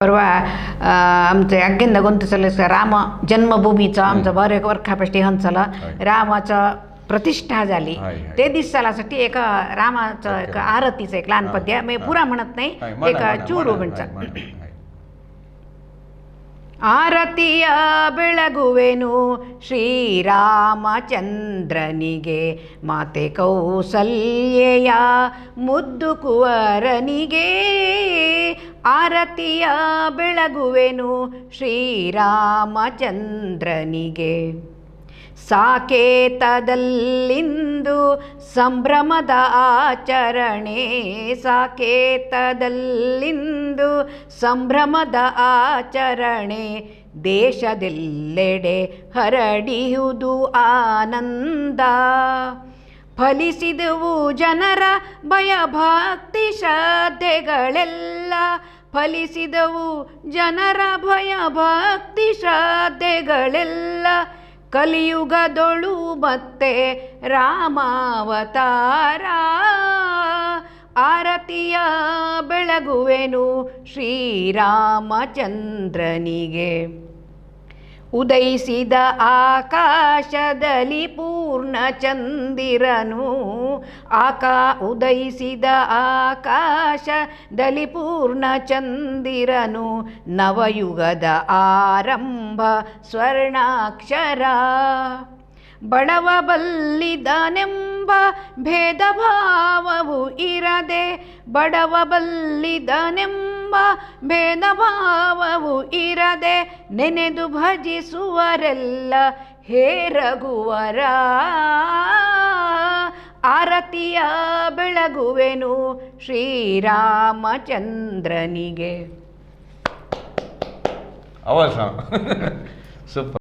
परवा आमचे अग्गेंदा गोंतसले राम जन्मभूमीचा आमचा बरे वर्खापेष्टी हंचला हय. रामाचं प्रतिष्ठा झाली. ते दिसासाठी एक रामाचं एक. आरतीचं एक लहान पद्य मी. पुरा म्हणत नाही एक म्हणा, चूರು ಆರತಿಯ ಬೆಳಗುವೆನು ಶ್ರೀರಾಮಚಂದ್ರನಿಗೆ. ಮಾತೆ ಕೌಸಲ್ಯೆಯ ಮುದ್ದು ಕುವರನಿಗೆ. ಆರತಿಯ ಬೆಳಗುವೆನು ಶ್ರೀರಾಮಚಂದ್ರನಿಗೆ. ಸಾಕೇತದಲ್ಲಿಂದು ಸಂಭ್ರಮದ ಆಚರಣೆ. ಸಾಕೇತದಲ್ಲಿಂದು ಸಂಭ್ರಮದ ಆಚರಣೆ. ದೇಶದೆಲ್ಲೆಡೆ ಹರಡಿಯುವುದು ಆನಂದ. ಫಲಿಸಿದವು ಜನರ ಭಯಭಕ್ತಿ ಶ್ರದ್ಧೆಗಳೆಲ್ಲ. ಫಲಿಸಿದವು ಜನರ ಭಯಭಕ್ತಿ ಶ್ರದ್ಧೆಗಳೆಲ್ಲ. ಕಲಿಯುಗದೊಳು ಮತ್ತೆ ರಾಮಾವತಾರ. ಆರತಿಯ ಬೆಳಗುವೆನು ಶ್ರೀರಾಮಚಂದ್ರನಿಗೆ. ಉದಯಿಸಿದ ಆಕಾಶದಲ್ಲಿ ಪೂರ್ಣ ಚಂದಿರನು. ಆಕಾ ಉದಯಿಸಿದ ಆಕಾಶದಲ್ಲಿ ಪೂರ್ಣ ಚಂದಿರನು. ನವಯುಗದ ಆರಂಭ ಸ್ವರ್ಣಾಕ್ಷರ. ಬಡವ ಬಲ್ಲಿದನೆಂಬ ಭೇದ ಭಾವವು ಇರದೆ ಬಡವ ಬಲ್ಲಿದನೆಂಬ ಎಂಬ ಭೇದಭಾವವು ಇರದೆ ನೆನೆದು ಭಜಿಸುವರೆಲ್ಲ ಹೇ ರಘುವರ. ಆರತಿಯ ಬೆಳಗುವೆನು ಶ್ರೀರಾಮಚಂದ್ರನಿಗೆ. ರಾಮಚಂದ್ರನಿಗೆ ಸೂಪರ್.